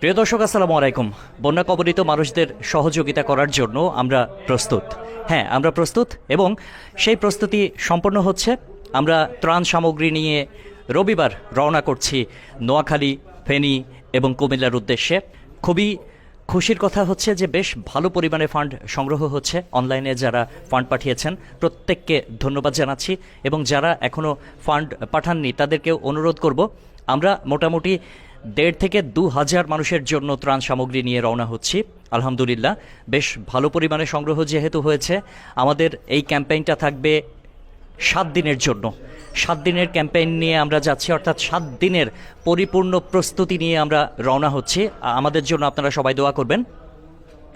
প্রিয় দর্শক, আসসালামু আলাইকুম। বন্যা কবলিত মানুষদের সহযোগিতা করার জন্য আমরা প্রস্তুত। হ্যাঁ আমরা প্রস্তুত এবং সেই প্রস্তুতি সম্পন্ন হচ্ছে। আমরা ত্রাণ সামগ্রী নিয়ে রবিবার রওনা করছি নোয়াখালী, ফেনী এবং কুমিল্লার উদ্দেশ্যে। খুবই খুশির কথা হচ্ছে যে বেশ ভালো পরিমাণে ফান্ড সংগ্রহ হচ্ছে। অনলাইনে যারা ফান্ড পাঠিয়েছেন, প্রত্যেককে ধন্যবাদ জানাচ্ছি এবং যারা এখনও ফান্ড পাঠাননি, তাদেরকেও অনুরোধ করব। আমরা মোটামুটি দেড় থেকে দু হাজার মানুষের জন্য ত্রাণ সামগ্রী নিয়ে রওনা হচ্ছি। আলহামদুলিল্লাহ, বেশ ভালো পরিমাণে সংগ্রহ যেহেতু হয়েছে। আমাদের এই ক্যাম্পেইনটা থাকবে সাত দিনের জন্য। সাত দিনের ক্যাম্পেইন নিয়ে আমরা যাচ্ছি, অর্থাৎ সাত দিনের পরিপূর্ণ প্রস্তুতি নিয়ে আমরা রওনা হচ্ছি। আমাদের জন্য আপনারা সবাই দোয়া করবেন।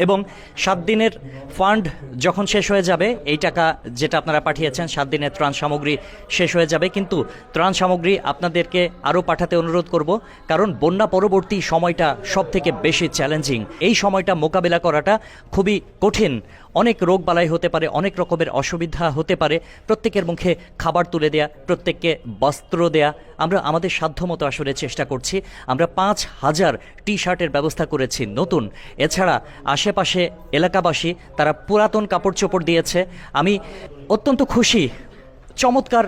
এবং সাত দিনের ফান্ড যখন শেষ হয়ে যাবে, এই টাকা যেটা আপনারা পাঠিয়েছেন, সাত দিনের ত্রাণ সামগ্রী শেষ হয়ে যাবে। কিন্তু ত্রাণ সামগ্রী আপনাদেরকে আরও পাঠাতে অনুরোধ করব, কারণ বন্যা পরবর্তী সময়টা সব থেকে বেশি চ্যালেঞ্জিং এই সময়টা মোকাবিলা করাটা খুবই কঠিন। অনেক রোগ বালাই হতে পারে, অনেক রকমের অসুবিধা হতে পারে। প্রত্যেকের মুখে খাবার তুলে দেয়া, প্রত্যেককে বস্ত্র দেয়া। আমরা আমাদের সাধ্যমতো আসলে চেষ্টা করছি। আমরা পাঁচ হাজার টি শার্টের ব্যবস্থা করেছি নতুন। এছাড়া আশেপাশে এলাকাবাসী, তারা পুরাতন কাপড় চোপড় দিয়েছে। আমি অত্যন্ত খুশি, চমৎকার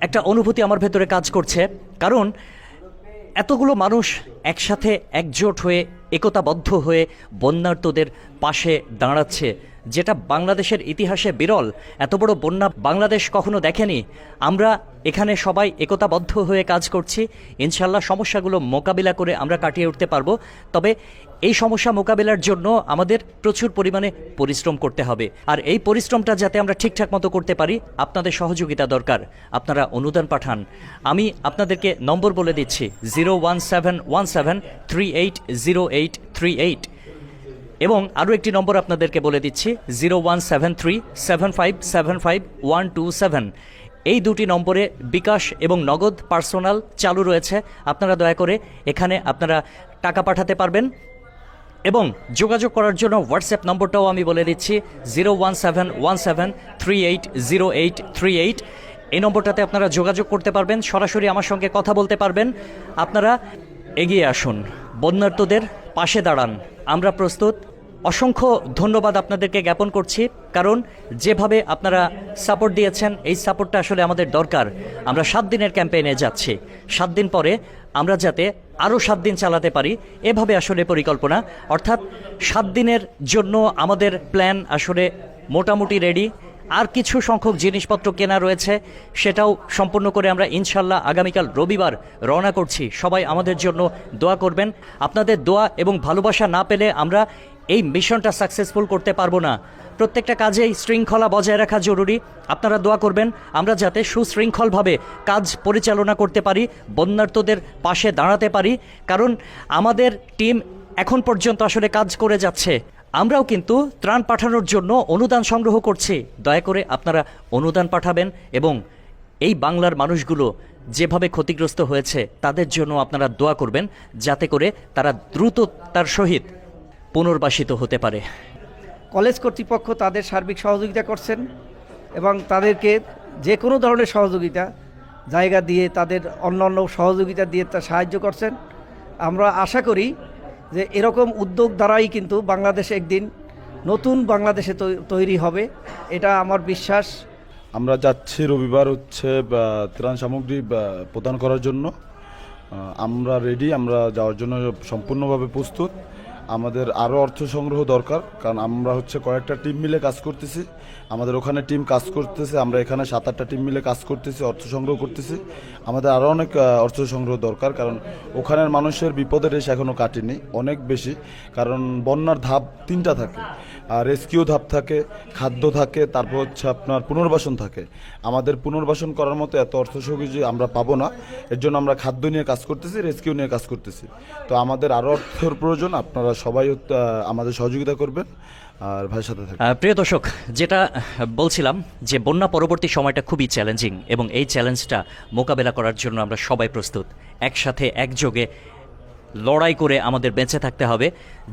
একটা অনুভূতি আমার ভেতরে কাজ করছে। কারণ এতগুলো মানুষ একসাথে একজোট হয়ে একতাবদ্ধ হয়ে বন্যার্তদের পাশে দাঁড়াচ্ছে যেটা বাংলাদেশের ইতিহাসে বিরল, এত বড় বন্যা বাংলাদেশ কখনো দেখেনি। আমরা এখানে সবাই একতাবদ্ধ হয়ে কাজ করছি। ইনশাল্লাহ সমস্যাগুলো মোকাবিলা করে আমরা কাটিয়ে উঠতে পারব। তবে এই সমস্যা মোকাবিলার জন্য আমাদের প্রচুর পরিমাণে পরিশ্রম করতে হবে। আর এই পরিশ্রমটা যাতে আমরা ঠিকঠাক মতো করতে পারি, আপনাদের সহযোগিতা দরকার। আপনারা অনুদান পাঠান। আমি আপনাদেরকে নম্বর বলে দিচ্ছি, zero one seven one seven three eight zero eight three eight. এবং আরও একটি নম্বর আপনাদেরকে বলে দিচ্ছি, zero one seven three, seven five seven five, one two seven. এই দুটি নম্বরে বিকাশ এবং নগদ পার্সোনাল চালু রয়েছে। আপনারা দয়া করে এখানে আপনারা টাকা পাঠাতে পারবেন। এবং যোগাযোগ করার জন্য হোয়াটসঅ্যাপ নম্বরটাও আমি বলে দিচ্ছি, zero one seven one seven three eight, zero eight three eight. এই নম্বরটাতে আপনারা যোগাযোগ করতে পারবেন, সরাসরি আমার সঙ্গে কথা বলতে পারবেন। আপনারা এগিয়ে আসুন। বন্যার্তদের পাশে দাঁড়ান। আমরা প্রস্তুত। অসংখ্য ধন্যবাদ আপনাদেরকে জ্ঞাপন করছি, কারণ যেভাবে আপনারা সাপোর্ট দিয়েছেন, এই সাপোর্টটা আসলে আমাদের দরকার। আমরা সাত দিনের ক্যাম্পেইনে যাচ্ছি। সাত দিন পরে আমরা যাতে আরও সাত দিন চালাতে পারি, এভাবে আসলে পরিকল্পনা। অর্থাৎ সাত দিনের জন্য আমাদের প্ল্যান আসলে মোটামুটি রেডি আর কিছু সংখ্যক জিনিসপত্র কেনা রয়েছে, সেটাও সম্পূর্ণ করে আমরা ইনশাল্লাহ আগামীকাল রবিবার রওনা করছি। সবাই আমাদের জন্য দোয়া করবেন। আপনাদের দোয়া এবং ভালোবাসা না পেলে আমরা এই মিশনটা সাকসেসফুল করতে পারব না। প্রত্যেকটা কাজেই শৃঙ্খলা বজায় রাখা জরুরি। আপনারা দোয়া করবেন, আমরা যাতে সুশৃঙ্খলভাবে কাজ পরিচালনা করতে পারি বন্যার্থদের পাশে দাঁড়াতে পারি। কারণ আমাদের টিম এখন পর্যন্ত আসলে কাজ করে যাচ্ছে। আমরাও কিন্তু ত্রাণ পাঠানোর জন্য অনুদান সংগ্রহ করছি। দয়া করে আপনারা অনুদান পাঠাবেন এবং এই বাংলার মানুষগুলো যেভাবে ক্ষতিগ্রস্ত হয়েছে, তাদের জন্য আপনারা দোয়া করবেন, যাতে করে তারা দ্রুত তার সহিত পুনর্বাসিত হতে পারে। কলেজ কর্তৃপক্ষ তাদের সার্বিক সহযোগিতা করছেন এবং তাদেরকে যে কোনো ধরনের সহযোগিতা জায়গা দিয়ে তাদের অন্য অন্য সহযোগিতা দিয়ে তা সাহায্য করছেন। আমরা আশা করি যে এরকম উদ্যোগ দ্বারাই কিন্তু বাংলাদেশ একদিন নতুন বাংলাদেশে তৈ- তৈরি হবে এটা আমার বিশ্বাস। আমরা যাচ্ছি রবিবার হচ্ছে ত্রাণ সামগ্রী প্রদান করার জন্য। আমরা রেডি আমরা যাওয়ার জন্য সম্পূর্ণভাবে প্রস্তুত। আমাদের আরও অর্থ সংগ্রহ দরকার, কারণ আমরা হচ্ছে কয়েকটা টিম মিলে কাজ করতেছি। আমাদের ওখানে টিম কাজ করতেছে, আমরা এখানে সাত আটটা টিম মিলে কাজ করতেছি, অর্থ সংগ্রহ করতেছি। আমাদের আরও অনেক অর্থ সংগ্রহ দরকার, কারণ ওখানের মানুষের বিপদের রেশ এখনও কাটেনি, অনেক বেশি, কারণ বন্যার ধাপ তিনটা থাকে। আর রেস্কিউ ধাপ থাকে, খাদ্য থাকে, তারপর হচ্ছে আপনার পুনর্বাসন থাকে। আমাদের পুনর্বাসন করার মতো এত অর্থ সহযোগী আমরা পাবো না, এর জন্য আমরা খাদ্য নিয়ে কাজ করতেছি রেস্কিউ নিয়ে কাজ করতেছি। তো আমাদের আরও অর্থের প্রয়োজন, আপনারা সবাই আমাদের সহযোগিতা করবেন আর ভাইয়ের সাথে থাকবেন। প্রিয় দর্শক, যেটা বলছিলাম যে বন্যা পরবর্তী সময়টা খুবই চ্যালেঞ্জিং এবং এই চ্যালেঞ্জটা মোকাবেলা করার জন্য আমরা সবাই প্রস্তুত। একসাথে একযোগে লড়াই করে আমাদের বেঁচে থাকতে হবে।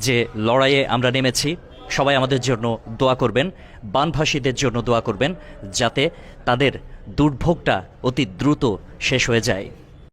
যে লড়াইয়ে আমরা নেমেছি, সবাই আমাদের জন্য দোয়া করবেন, বানভাসীদের জন্য দোয়া করবেন, যাতে তাদের দুর্ভোগটা অতি দ্রুত শেষ হয়ে যায়।